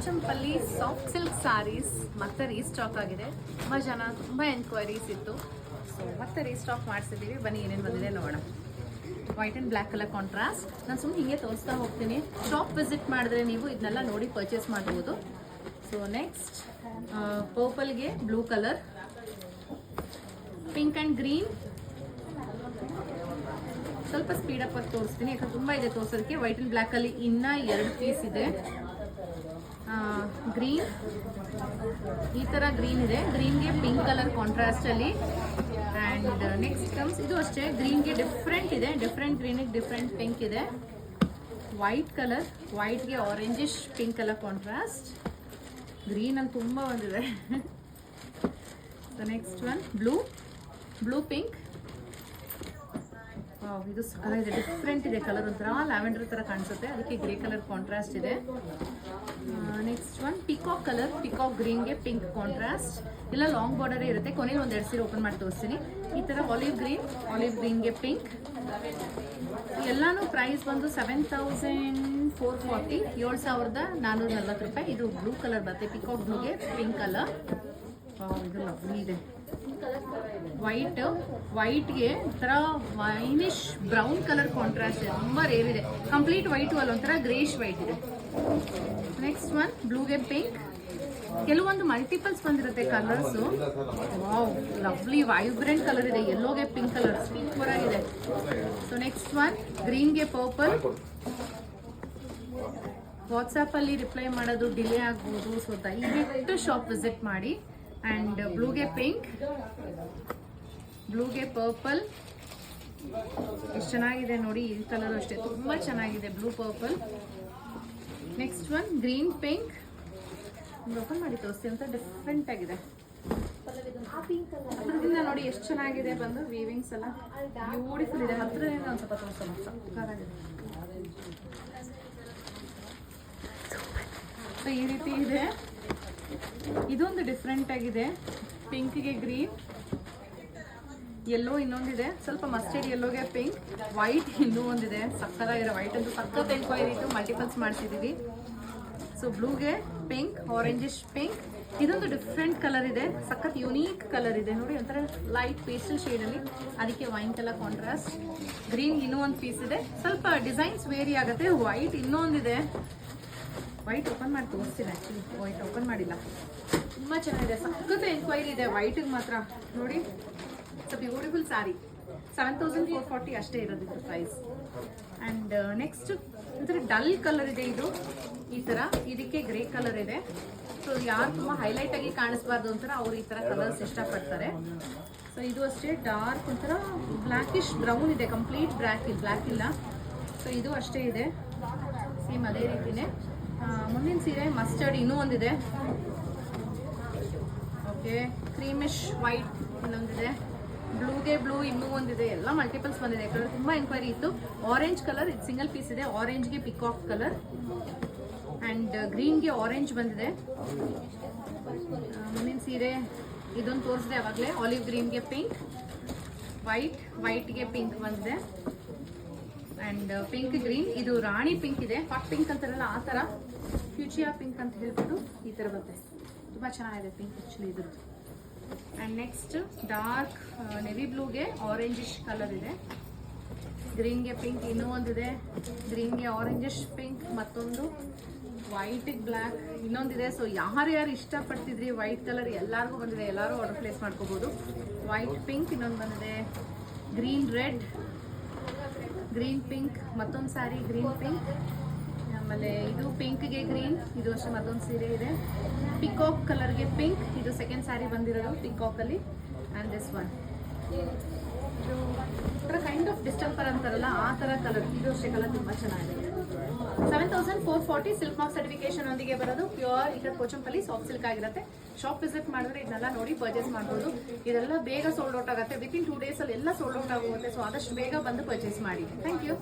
Pochampally soft silk sarees ಮತ್ತೆ restock ಆಗಿದೆ. ತುಂಬ ಜನ ತುಂಬ ಎನ್ಕ್ವೈರೀಸ್ ಇತ್ತು. ಸೊ ಮತ್ತೆ ರೀಸ್ಟಾಕ್ ಮಾಡಿಸಿದ್ದೀವಿ. ಬನ್ನಿ, ಏನೇನು ಬಂದಿದೆ ನೋಡೋಣ. White and black colour contrast ನಾನು ಸುಮ್ಮನೆ ಹೀಗೆ ತೋರಿಸ್ತಾ ಹೋಗ್ತೀನಿ. ಶಾಪ್ ವಿಸಿಟ್ ಮಾಡಿದ್ರೆ ನೀವು ಇದನ್ನೆಲ್ಲ ನೋಡಿ ಪರ್ಚೇಸ್ ಮಾಡ್ಬೋದು. So next ಪರ್ಪಲ್ಗೆ blue colour pink and green ಸ್ವಲ್ಪ ಸ್ಪೀಡಪ್ಪಾಗಿ ತೋರಿಸ್ತೀನಿ. ಯಾಕಂದ್ರೆ ತುಂಬ ಇದೆ ತೋರಿಸೋದಕ್ಕೆ. ವೈಟ್ ಆ್ಯಂಡ್ ಬ್ಲ್ಯಾಕಲ್ಲಿ ಇನ್ನ ಎರಡು ಪೀಸ್ ಇದೆ. ಗ್ರೀನ್ ಈ ತರ ಗ್ರೀನ್ ಇದೆ. ಗ್ರೀನ್ಗೆ ಪಿಂಕ್ ಕಲರ್ ಕಾಂಟ್ರಾಸ್ಟ್ ಅಲ್ಲಿ. ಅಂಡ್ ನೆಕ್ಸ್ಟ್ ಕಮ್ಸ್ ಇದು ಅಷ್ಟೇ. ಗ್ರೀನ್ಗೆ ಡಿಫ್ರೆಂಟ್ ಇದೆ. ಡಿಫ್ರೆಂಟ್ ಗ್ರೀನಿಗೆ ಡಿಫ್ರೆಂಟ್ ಪಿಂಕ್ ಇದೆ. White colour ವೈಟ್ಗೆ orangish pink colour contrast green ಅಲ್ಲಿ ತುಂಬ ಬಂದಿದೆ next one blue blue pink ಇದು ಇದೆ ಡಿಫ್ರೆಂಟ್ ಇದೆ ಕಲರ್ ಒಂಥರ ಲ್ಯಾವೆಂಡರ್ ತರ ಕಾಣಿಸುತ್ತೆ. ಅದಕ್ಕೆ ಗ್ರೇ ಕಲರ್ ಕಾಂಟ್ರಾಸ್ಟ್ ಇದೆ. Next one peacock colour peacock ಗ್ರೀನ್ಗೆ pink contrast ಇಲ್ಲ ಲಾಂಗ್ ಬಾರ್ಡರೇ ಇರುತ್ತೆ. ಕೊನೆಯಲ್ಲಿ ಒಂದು ಎರಡು ಸೀರೆ ಓಪನ್ ಮಾಡಿ ತೋರಿಸ್ತೀನಿ. ಈ ಥರ ಆಲಿವ್ ಗ್ರೀನ್ ಆಲಿವ್ ಗ್ರೀನ್ಗೆ ಪಿಂಕ್ ಎಲ್ಲಾನು ಪ್ರೈಸ್ ಬಂದು ಸೆವೆನ್ ತೌಸಂಡ್ ಫೋರ್ ಫಾರ್ಟಿ ಏಳು ಸಾವಿರದ ನಾನ್ನೂರ ನಲ್ವತ್ತು ರೂಪಾಯಿ. ಇದು ಬ್ಲೂ ಕಲರ್ ಬರುತ್ತೆ. ಪಿಕಾಕ್ ಬ್ಲೂಗೆ ಪಿಂಕ್ ಕಲರ್ ಇದು ಲವ್ಲಿ ಇದೆ. ವೈಟ್ ವೈಟ್ಗೆ ಒಂಥರ ವೈನಿಶ್ ಬ್ರೌನ್ ಕಲರ್ ಕಾಂಟ್ರಾಸ್ಟ್ ಇದೆ. ತುಂಬ ರೇರ್ ಇದೆ. ಕಂಪ್ಲೀಟ್ ವೈಟು ಅಲ್ಲ ಒಂಥರ ಗ್ರೇಷ್ ವೈಟ್ ಇದೆ. ನೆಕ್ಸ್ಟ್ ಒನ್ ಬ್ಲೂಗೆ ಪಿಂಕ್ ಕೆಲವೊಂದು ಮಲ್ಟಿಪಲ್ಸ್ ಬಂದಿರುತ್ತೆ colours wow lovely vibrant colour ಇದೆ. ಯೆಲ್ಲೋಗೆ ಪಿಂಕ್ ಕಲರ್ ಸೂಪರ್ ಆಗಿದೆ. ಸೊ ನೆಕ್ಸ್ಟ್ ಒನ್ ಗ್ರೀನ್ಗೆ ಪರ್ಪಲ್ ವಾಟ್ಸಪ್ಪಲ್ಲಿ ರಿಪ್ಲೈ ಮಾಡೋದು ಡಿಲೇ ಆಗ್ಬೋದು. ಸೊ ದಯವಿಟ್ಟು ಶಾಪ್ ವಿಸಿಟ್ ಮಾಡಿ. ಆ್ಯಂಡ್ ಬ್ಲೂಗೆ ಪಿಂಕ್ ಬ್ಲೂಗೆ ಪರ್ಪಲ್ ಎಷ್ಟು ಚೆನ್ನಾಗಿದೆ ನೋಡಿ, ಈ ಕಲರ್ ಅಷ್ಟೇ. ತುಂಬ ಚೆನ್ನಾಗಿದೆ blue purple next one green pink open ಮಾಡಿ ತೋರಿಸಿ ಅಂತ ಡಿಫ್ರೆಂಟ್ ಆಗಿದೆ. ಹತ್ರದಿಂದ ನೋಡಿ ಎಷ್ಟು ಚೆನ್ನಾಗಿದೆ ಬಂದು ವೀವಿಂಗ್ಸ್ ಎಲ್ಲ. ಬ್ಯೂಟಿಫುಲ್ ಇದೆ. ಹತ್ರದಿಂದ ಒಂದು ಸ್ವಲ್ಪ ತೋರಿಸೋಣ. ಈ ರೀತಿ ಇದೆ. ಇದೊಂದು ಡಿಫ್ರೆಂಟ್ ಆಗಿದೆ. ಪಿಂಕ್ಗೆ ಗ್ರೀನ್ ಎಲ್ಲೋ ಇನ್ನೊಂದಿದೆ. ಸ್ವಲ್ಪ ಮಸ್ಟರ್ಡ್ ಎಲ್ಲೋಗೆ ಪಿಂಕ್ ವೈಟ್ ಇನ್ನೂ ಒಂದಿದೆ. ಸಕ್ಕತ್ತಾಗಿದೆ. ವೈಟ್ ಅಂತ ಸಖತ್ ಎನ್ಕ್ವೈರಿ ಇತ್ತು. ಮಲ್ಟಿಪಲ್ಸ್ ಮಾಡ್ತಿದ್ದೀವಿ ಸೊ ಬ್ಲೂಗೆ ಪಿಂಕ್ ಆರೆಂಜಿಶ್ ಪಿಂಕ್ ಇದೊಂದು ಡಿಫ್ರೆಂಟ್ ಕಲರ್ ಇದೆ. ಸಖತ್ ಯುನೀಕ್ ಕಲರ್ ಇದೆ. ನೋಡಿ, ಒಂಥರ ಲೈಟ್ ಪೇಸ್ಟಲ್ ಶೇಡಲ್ಲಿ ಅದಕ್ಕೆ ವೈನ್ ಕಲರ್ ಕಾಂಟ್ರಾಸ್ಟ್ ಗ್ರೀನ್ ಇನ್ನೂ ಒಂದು ಪೀಸ್ ಇದೆ. ಸ್ವಲ್ಪ ಡಿಸೈನ್ಸ್ ವೇರಿ ಆಗುತ್ತೆ. ವೈಟ್ ಇನ್ನೊಂದಿದೆ. ವೈಟ್ ಓಪನ್ ಮಾಡಿ ತೋರಿಸ್ತೀನಿ ಆ್ಯಕ್ಚುಲಿ ವೈಟ್ ಓಪನ್ ಮಾಡಿಲ್ಲ. ತುಂಬ ಚೆನ್ನಾಗಿದೆ. ಸಖತ್ ಎನ್ಕ್ವೈರಿ ಇದೆ. ವೈಟಿಗೆ ಮಾತ್ರ. ನೋಡಿ. It's beautiful saree seven thousand four forty ಅಷ್ಟೇ ಇರೋದು ಇದು ಪ್ರೈಸ್ ಆ್ಯಂಡ್ ನೆಕ್ಸ್ಟ್ ಒಂಥರ ಡಲ್ ಕಲರ್ ಇದೆ ಇದು. ಈ ಥರ ಇದಕ್ಕೆ ಗ್ರೇ ಕಲರ್ ಇದೆ. ಸೊ ಯಾರು ತುಂಬ ಹೈಲೈಟ್ ಆಗಿ ಕಾಣಿಸ್ಬಾರ್ದು ಅಂತಾರೆ ಅವ್ರು ಈ ಥರ ಕಲರ್ಸ್ ಇಷ್ಟಪಡ್ತಾರೆ. ಸೊ ಇದು ಅಷ್ಟೇ ಡಾರ್ಕ್ ಒಂಥರ ಬ್ಲ್ಯಾಕಿಶ್ ಬ್ರೌನ್ ಇದೆ. ಕಂಪ್ಲೀಟ್ ಬ್ಲ್ಯಾಕ್ ಇಲ್ಲ. ಬ್ಲ್ಯಾಕ್ ಇಲ್ಲ ಸೊ ಇದು ಅಷ್ಟೇ ಇದೆ. ಸೇಮ್ ಅದೇ ರೀತಿನೇ. ಮುಂದಿನ ಸೀರೆ ಮಸ್ಟರ್ಡ್ ಇನ್ನೂ ಒಂದಿದೆ. ಓಕೆ ಕ್ರೀಮಿಶ್ ವೈಟ್ ಇನ್ನೊಂದಿದೆ. ಬ್ಲೂಗೆ ಬ್ಲೂ ಇನ್ನೂ ಒಂದಿದೆ. ಎಲ್ಲ ಮಲ್ಟಿಪಲ್ಸ್ ಬಂದಿದೆ. ಯಾಕಂದ್ರೆ ತುಂಬ ಎನ್ಕ್ವೈರಿ ಇತ್ತು. ಆರೆಂಜ್ ಕಲರ್ ಇದು. ಸಿಂಗಲ್ ಪೀಸ್ ಇದೆ ಆರೆಂಜ್ಗೆ ಪಿಕಾಕ್ ಕಲರ್ ಆ್ಯಂಡ್ ಗ್ರೀನ್ಗೆ ಆರೆಂಜ್ ಬಂದಿದೆ. ಮುಂದಿನ ಸೀರೆ ಇದೊಂದು ತೋರಿಸಿದೆ ಅವಾಗಲೇ. ಆಲಿವ್ ಗ್ರೀನ್ಗೆ ಪಿಂಕ್ ವೈಟ್ ವೈಟ್ಗೆ ಪಿಂಕ್ ಬಂದಿದೆ. ಆ್ಯಂಡ್ ಪಿಂಕ್ ಗ್ರೀನ್ ಇದು ರಾಣಿ ಪಿಂಕ್ ಇದೆ. ಹಾಟ್ ಪಿಂಕ್ ಅಂತಾರಲ್ಲ, ಆ ಥರ ಫ್ಯೂಚಿಯಾ ಪಿಂಕ್ ಅಂತ ಹೇಳ್ಬಿಟ್ಟು ಈ ಥರ ಬರುತ್ತೆ. ತುಂಬ ಚೆನ್ನಾಗಿದೆ ಪಿಂಕ್ ಆ್ಯಕ್ಚುಲಿ ಇದ್ರದ್ದು ಆ್ಯಂಡ್ ನೆಕ್ಸ್ಟ್ ಡಾರ್ಕ್ ನೆವಿ ಬ್ಲೂಗೆ ಆರೆಂಜಿಶ್ ಕಲರ್ ಇದೆ. ಗ್ರೀನ್ಗೆ ಪಿಂಕ್ ಇನ್ನೂ ಒಂದಿದೆ ಗ್ರೀನ್ಗೆ ಆರೆಂಜಿಶ್ ಪಿಂಕ್ ಮತ್ತೊಂದು ವೈಟಿಗೆ ಬ್ಲ್ಯಾಕ್ ಇನ್ನೊಂದಿದೆ ಸೊ ಯಾರು ಯಾರು ಇಷ್ಟಪಡ್ತಿದ್ರಿ ವೈಟ್ ಕಲರ್ ಎಲ್ಲರಿಗೂ ಬಂದಿದೆ. ಎಲ್ಲರೂ ಆರ್ಡರ್ ಪ್ಲೇಸ್ ಮಾಡ್ಕೋಬೋದು. ವೈಟ್ ಪಿಂಕ್ ಇನ್ನೊಂದು ಬಂದಿದೆ. ಗ್ರೀನ್ ರೆಡ್ ಗ್ರೀನ್ ಪಿಂಕ್ ಮತ್ತೊಂದು ಸ್ಯಾರಿ ಗ್ರೀನ್ ಪಿಂಕ್ ಆಮೇಲೆ ಇದು ಪಿಂಕ್ಗೆ ಗ್ರೀನ್ ಇದು ಅಷ್ಟೇ ಮತ್ತೊಂದು ಸೀರೆ ಇದೆ. ಪಿಕಾಕ್ ಕಲರ್ಗೆ ಪಿಂಕ್ ಇದು ಸೆಕೆಂಡ್ ಸ್ಯಾರಿ ಬಂದಿರೋದು ಪಿಕಾಕಲ್ಲಿ ಆ್ಯಂಡ್ ದಿಸ್ ಒನ್ ಇದು ಒಂಥರ ಕೈಂಡ್ ಆಫ್ ಡಿಸ್ಟಂಪರ್ ಅಂತಾರಲ್ಲ, ಆ ಥರ ಕಲರ್ ಇದು ಅಷ್ಟೇ ಕಲರ್ ತುಂಬ ಚೆನ್ನಾಗಿದೆ. Seven thousand four forty silk mark certification ಒಂದಿಗೆ ಬರೋದು. ಪ್ಯೂರ್ ಇದ್ರ ಪೋಚಂಪಲ್ಲಿ ಸಾಫ್ಟ್ ಸಿಲ್ಕ್ ಆಗಿರುತ್ತೆ. ಶಾಪ್ ವಿಸಿಟ್ ಮಾಡಿದ್ರೆ ಇದನ್ನೆಲ್ಲ ನೋಡಿ ಪರ್ಚೇಸ್ ಮಾಡ್ಬೋದು. ಇದೆಲ್ಲ ಬೇಗ ಸೋಲ್ಡ್ ಔಟ್ ಆಗುತ್ತೆ. ವಿತಿನ್ ಟೂ ಡೇಸಲ್ಲಿ ಎಲ್ಲ ಸೋಲ್ಡ್ ಔಟ್ ಆಗುತ್ತೆ ಸೊ ಆದಷ್ಟು ಬೇಗ ಬಂದು ಪರ್ಚೇಸ್ ಮಾಡಿ. Thank you